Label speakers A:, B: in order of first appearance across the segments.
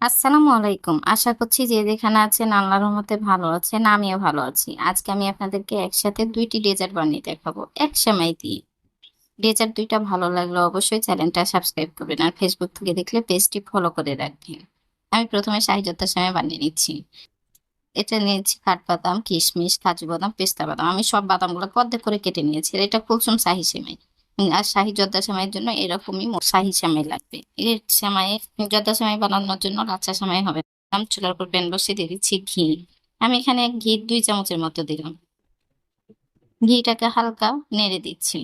A: আসসালামু আলাইকুম। আশা করছি যে যেখানে আছেন আল্লাহর রহমতে ভালো আছেন, আমিও ভালো আছি। আজকে আমি আপনাদেরকে একসাথে দুইটি ডেজার্ট বানিয়ে দেখাবো। এক সেমাই দিয়ে। ডেজার্ট দুইটা ভালো লাগলে অবশ্যই চ্যানেলটা সাবস্ক্রাইব করবেন আর ফেসবুক থেকে দেখলে পেজটি ফলো করে রাখবেন। আমি প্রথমে শাহিজত্তার সময় বানিয়ে নিচ্ছি। এটা নিয়েছি কাঠবাদাম, কিশমিশ, কাজু বাদাম, পেস্তা বাদাম। আমি সব বাদামগুলো অর্ধেক করে কেটে নিয়েছি। এটা কুলসুম শাহি সেমাই। আর শাহি জর্দা সেমাইয়ের জন্য এরকমই শাহি সেমাই লাগবে। এর সেমাই জর্দা সেমাই বানানোর জন্য লাচ্ছা সেমাই হবে চুলার উপর প্যান বসিয়ে দিয়ে দিচ্ছি ঘি। আমি এখানে ঘি দুই চামচের মতো দিলাম। ঘিটাকে হালকা নেড়ে দিচ্ছি।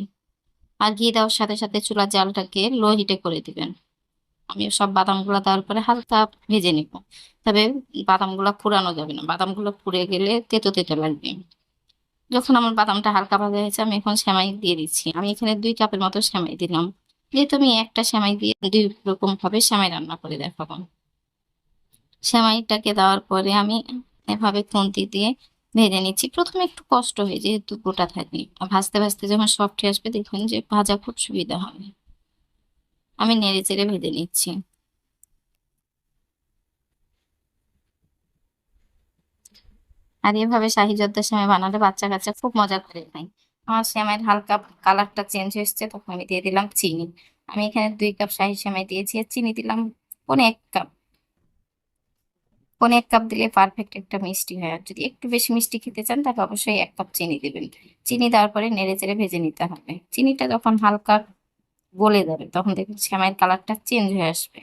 A: আর ঘি দেওয়ার সাথে সাথে চুলার জালটাকে লো হিটে করে দিবেন। আমি সব বাদামগুলো দেওয়ার পরে হালকা ভেজে নিব। তবে বাদামগুলো পুরানো যাবে না। বাদামগুলো পুড়ে গেলে তেতো তেতো লাগবে। যখন আমার বাদামটা হালকা ভাজা হয়েছে, আমি এখন সেমাই দিয়ে দিচ্ছি। আমি এখানে দুই কাপের মতো সেমাই দিলাম। যেহেতু আমি একটা সেমাই দিয়ে দুই রকম ভাবে সেমাই রান্না করে দেখাবো। সেমাইটাকে দেওয়ার পরে আমি এভাবে খুন্তি দিয়ে ভেজে নিচ্ছি। প্রথমে একটু কষ্ট হয় যেহেতু গোটা থাকে ভাজতে ভাজতে যখন সফট আসবে দেখুন যে ভাজা খুব সুবিধা হবে। আমি নেড়ে চেড়ে ভেজে নিচ্ছি। আর এভাবে শাহি জর্দার সেমাই বানালে বাচ্চা কাচ্চা খুব মজা করে খায়। আমার সেমাইয়ের হালকা কালারটা চেঞ্জ হয়েছে তখন আমি দিয়ে দিলাম চিনি। আমি এখানে দুই কাপ শাহি সেমাই দিয়েছি আর চিনি দিলাম পনে এক কাপ। পনে এক কাপ দিলে পারফেক্ট একটা মিষ্টি হয়। আর যদি একটু বেশি মিষ্টি খেতে চান, তাহলে অবশ্যই এক কাপ চিনি দেবেন। চিনি দেওয়ার পরে নেড়ে চেড়ে ভেজে নিতে হবে। চিনিটা যখন হালকা গলে যাবে, তখন দেখবেন সেমাইয়ের কালারটা চেঞ্জ হয়ে আসবে।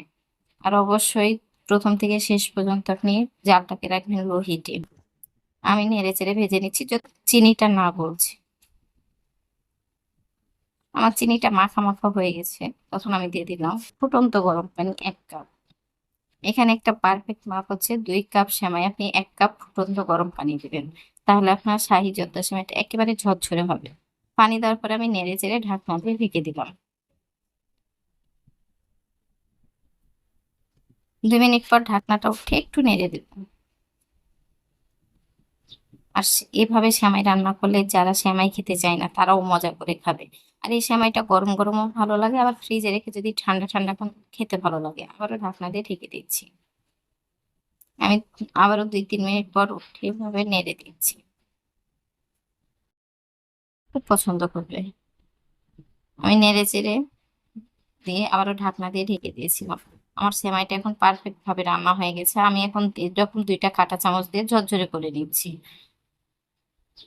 A: আর অবশ্যই প্রথম থেকে শেষ পর্যন্ত আপনি জালটাকে রাখবেন লো হিটে আমি নেড়ে চেড়ে ভেজে নিচ্ছি, যত চিনিটা না বলছি আমার চিনিটা মাখা মাখা হয়ে গেছে, তখন আমি দিয়ে দিলাম ফুটন্ত গরম পানি এক কাপ। এখানে একটা পারফেক্ট মাপ হচ্ছে দুই কাপ সেমাই, আপনি এক কাপ ফুটন্ত গরম পানি দেবেন। তাহলে আপনার শাহি জর্দা সেমাইটা একেবারে ঝরঝরে হবে। পানি দেওয়ার পরে আমি নেড়ে চেড়ে ঢাকনা দিয়ে ঢেকে দিলাম। দুই মিনিট পর ঢাকনাটা উঠে একটু নেড়ে দিলাম। আর এভাবে সেমাই রান্না করলে যারা সেমাই খেতে চায় না, তারাও মজা করে খাবে। আর এই সেমাইটা গরম গরমও ভালো লাগে, আবার ফ্রিজে রেখে যদি ঠান্ডা ঠান্ডা খেতে ভালো লাগে, আবারও ঢাকনা দিয়ে ঢেকে দিচ্ছি। আমি আবারও দুই তিন মিনিট পর উঠে এভাবে নেড়ে দিচ্ছি। খুব পছন্দ করবে। আমি নেড়ে চেড়ে দিয়ে আবারও ঢাকনা দিয়ে ঢেকে দিয়েছিলাম। আমার সেমাইটা এখন পারফেক্টভাবে রান্না হয়ে গেছে। আমি এখন এরকম দুইটা কাঁটা চামচ দিয়ে ঝরঝরে করে নিচ্ছি।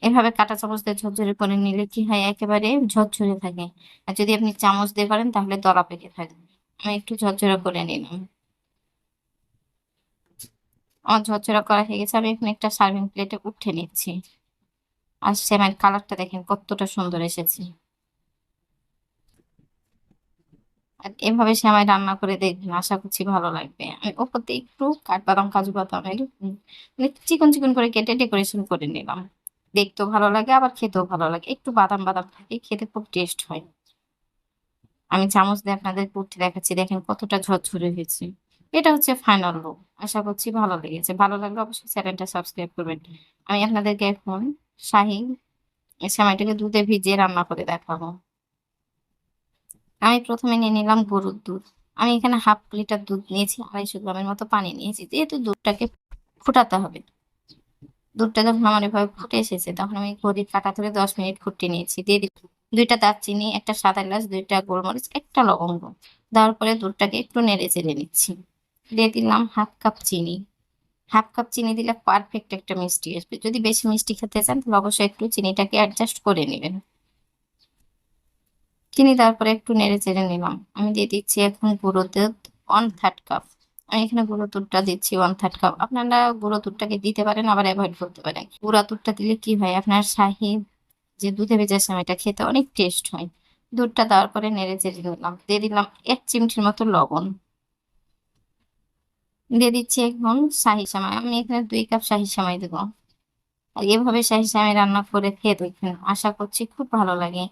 A: এভাবে কাঁটা চামচ দিয়ে ঝরঝরে করে নিলে কি হয়? একেবারে ঝরঝরে থাকে। আর যদি আপনি চামচ দিয়ে করেন তাহলে দলা পেকে থাকবে আমি একটু ঝরঝরে করে নিলাম। আমার ঝরঝরা করা হয়ে গেছে। আমি এখন একটা সার্ভিং প্লেটে উঠে নিচ্ছি। আর সেমাইয়ের কালারটা দেখেন কতটা সুন্দর এসেছে। আর এভাবে সেমাই রান্না করে দেখবেন আশা করছি ভালো লাগবে। আমি ওপর দিয়ে একটু কাঠবাদাম কাজু বাদামের উম, মানে চিকন চিকন করে কেটে ডেকোরেশন করে নিলাম। দেখতেও ভালো লাগে, আবার খেতেও ভালো লাগে। একটু বাদাম বাদাম থাকে, খেতে খুব টেস্ট হয়। আমি চামচ দিয়ে আপনাদের করতে দেখাচ্ছি, দেখেন কতটা ঝরঝরে হয়েছে। এটা হচ্ছে ফাইনাল লুক আশা করছি ভালো লেগেছে। ভালো লাগলে অবশ্যই চ্যানেলটা সাবস্ক্রাইব করবেন। আমি আপনাদেরকে এখন শাহি সেমাইটাকে দুধে ভিজিয়ে রান্না করে দেখাবো। আমি প্রথমে নিয়ে নিলাম গরুর দুধ। আমি এখানে হাফ লিটার দুধ নিয়েছি, আড়াইশো গ্রামের মতো পানি নিয়েছি। যেহেতু দুধটাকে ফুটাতে হবে দুধটা যখন আমার এভাবে ফুটে এসেছে, তখন আমি ঘড়ির কাটা ধরে দশ মিনিট ফুটিয়ে নিয়েছি। দিয়ে দিচ্ছি দুইটা দারচিনি, একটা সাদা এলাচ, দুইটা গোলমরিচ, একটা লবঙ্গ। দেওয়ার পরে দুধটাকে একটু নেড়ে চেড়ে নিচ্ছি। দিয়ে দিলাম হাফ কাপ চিনি। হাফ কাপ চিনি দিলে পারফেক্ট একটা মিষ্টি আসবে। যদি বেশি মিষ্টি খেতে চান, তাহলে অবশ্যই একটু চিনিটাকে অ্যাডজাস্ট করে নেবেন। চিনি দেওয়ার পরে একটু নেড়ে চেড়ে নিলাম। আমি দিয়ে দিচ্ছি এখন গুঁড়ো দুধ ওয়ান থার্ড কাপ আমি এখানে গুঁড়ো দুধটা দিচ্ছি ওয়ান থার্ড কাপ আপনারা গুঁড়ো দুধটাকে দিতে পারেন, আবার অ্যাভয়েড করতে পারেন। গুঁড়া দুধটা দিলে কি হয়? আপনার শাহি যে দুধে ভেজা সময়টা খেতে অনেক টেস্ট হয়। দুধটা দেওয়ার পরে নেড়ে চেড়ে নিলাম দিয়ে দিলাম এক চিমটির মতো লবণ। দিয়ে দিচ্ছি এখন শাহি সেমাই। আমি এখানে দুই কাপ শাহি সেমাই দেবো। আর এভাবে শাহি সামাই রান্না করে খেয়ে দেখবেন আশা করছি খুব ভালো লাগে।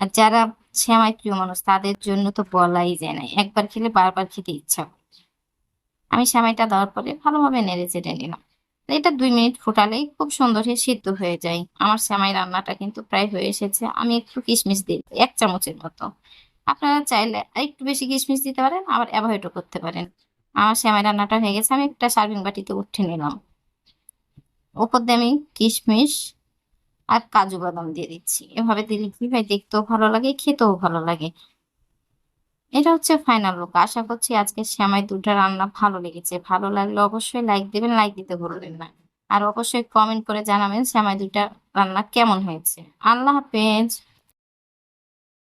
A: আর যারা সেমাই প্রিয় মানুষ, তাদের জন্য তো বলাই যায় না। একবার খেলে বারবার খেতে ইচ্ছা করে। আমি সেমাইটা দেওয়ার পরে ভালোভাবে নেড়ে চেড়ে নিলাম। এটা দুই মিনিট ফোটালেই খুব সুন্দর সিদ্ধ হয়ে যায়। আমার সেমাই রান্নাটা কিন্তু প্রায় হয়ে এসেছে। আমি একটু কিশমিশ দিই, এক চামচের মতো। আপনারা চাইলে একটু বেশি কিশমিশ দিতে পারেন, আবার অ্যাভয়েডও করতে পারেন। আমার সেমাই রান্নাটা হয়ে গেছে, আমি একটা সার্ভিং বাটিতে উঠে নিলাম। ওপর দিয়ে আমি কিশমিশ আর কাজু বাদাম দিয়ে দিচ্ছি। এভাবে দিলে কি হয়, দেখতেও ভালো লাগে, খেতেও ভালো লাগে। এটা হচ্ছে ফাইনাল লুক আশা করছি আজকে শ্যামাই দুটা রান্না ভালো লেগেছে। ভালো লাগলে অবশ্যই লাইক দেবেন লাইক দিতে ভুলবেন না। আর অবশ্যই কমেন্ট করে জানাবেন শ্যামাই দুটা রান্না কেমন হয়েছে। আল্লাহ হাফেজ।